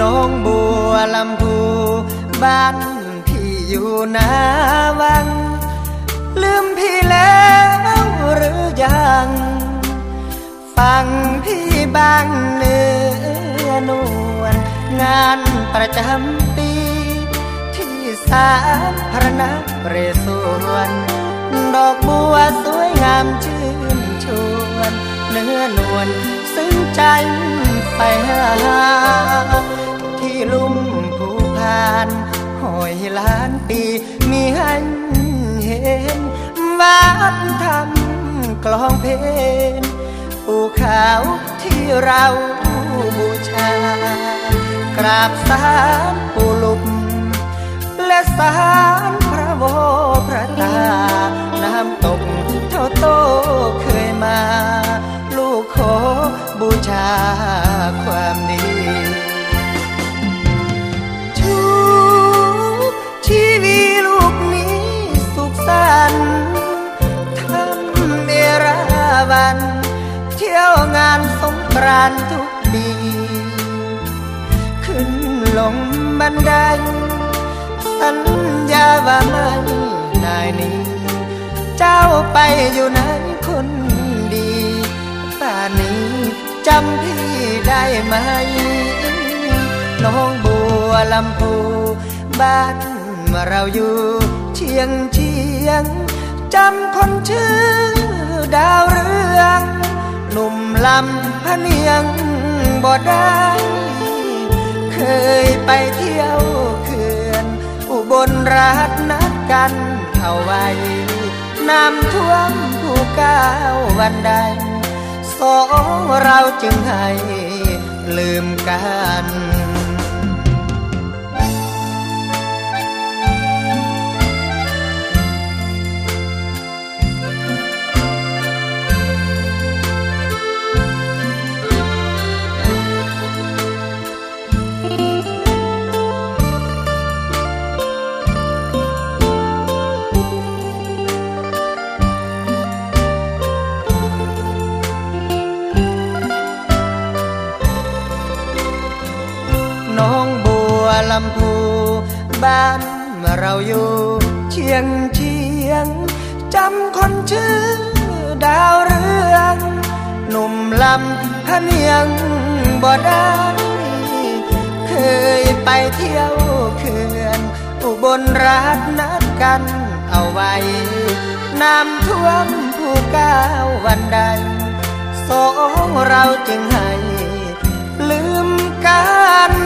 น้องบัวลำพูบ้านพี่อยู่นาวัง ลืมพี่แล้วหรือยัง ฟังพี่บางเนื้อนวลงานประจำปี ที่สามพระนักเรศวรดอกบัวสวยงามชื่นชวน เนื้อนวลซึ้งใจ เห็นวัดทำกลองเพลงปูขาวที่เราบูชากราบสารปูลุมและสารพระโวพระตา น้ำตกเท่าโตเคยมา ลูกขอบูชาความดี งกรานทุกปี ขึ้นลงบันไดสัญญาว่าไม่นายนี้ เจ้าไปอยู่ไหนคนดีป่านนี้จำพี่ได้ไหม น้องบัวลำพูบ้านเราอยู่เชียงเชียงจำคนชื่อดาวเรือง หนุ่มลำ พะเนียงบ่ได้ เคยไปเที่ยวเขื่อนอุบลราชนัดกันเอาไว้ น้ำท่วมผู้ก้าววันใด สองเราจึงให้ลืมกัน ลำพูบ้านเราอยู่เชียงเชียงจำคนชื่อดาวเรืองหนุ่มลำพะเนียงบ่ได้เคยไปเที่ยวเขื่อนอุบลราชนัดกันเอาไว้ น้ำท่วมผู้ก้าววันใดสองเราจึงให้ลืมกัน